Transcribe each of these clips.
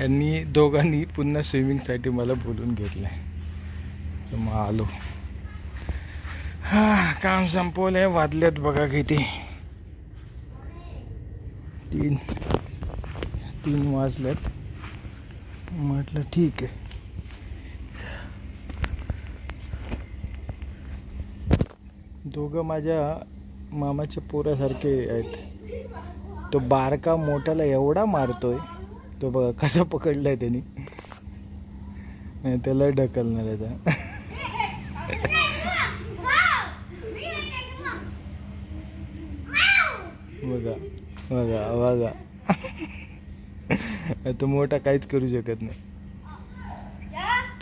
यांनी दोघांनी पुन्हा स्विमिंगसाठी मला बोलून घेतलं तर मग आलो. हा काम संपवलंय वादल्यात बघा किती. तीन तीन वाजल्यात म्हटलं ठीक आहे. दोघं माझ्या मामाच्या पोरासारखे आहेत. तो बारका मोठ्याला एवढा मारतोय. तो बघा कसं पकडलाय त्यांनी. नाही त्याला ढकलणार आहे बघा बघा बघा. तो मोठा काहीच करू शकत नाही.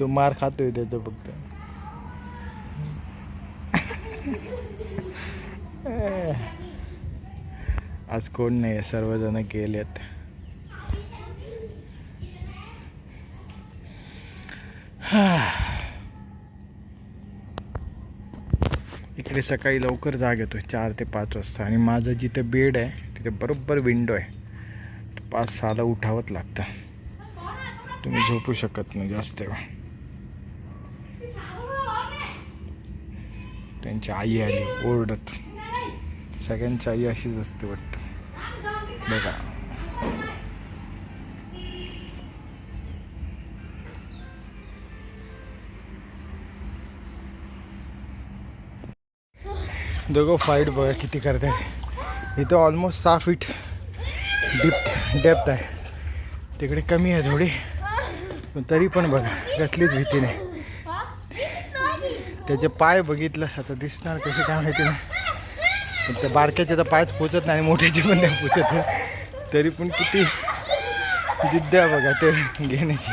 तो मार खातोय त्याचा फक्त. आज कोण नाही सर्वजण गेलेत. इकडे सकाळी लवकर जाग येतो चार ते पाच वाजता. आणि माझं जिथे बेड आहे तिथे बरोबर विंडो आहे. पाच सहाला उठावंच लागतं. तुम्ही झोपू शकत नाही जास्त वेळ. त्यांची आई आली ओरडत. सगळ्यांची आई अशीच असते वाटतं. बघा. दोघं फाईट बघा किती करते इथं ऑलमोस्ट सहा फीट डीप डेप्थ आहे. तिकडे कमी आहे थोडी पण तरी पण बघा कसलीच भीती नाही. त्याचे पाय बघितलं आता दिसणार कसे काय माहिती नाही. पण त्या बारक्याचे तर पायच पोचत नाही मोठ्याचे पण नाही पोचत. तरी पण किती जिद्द आहे बघा ते घेण्याची.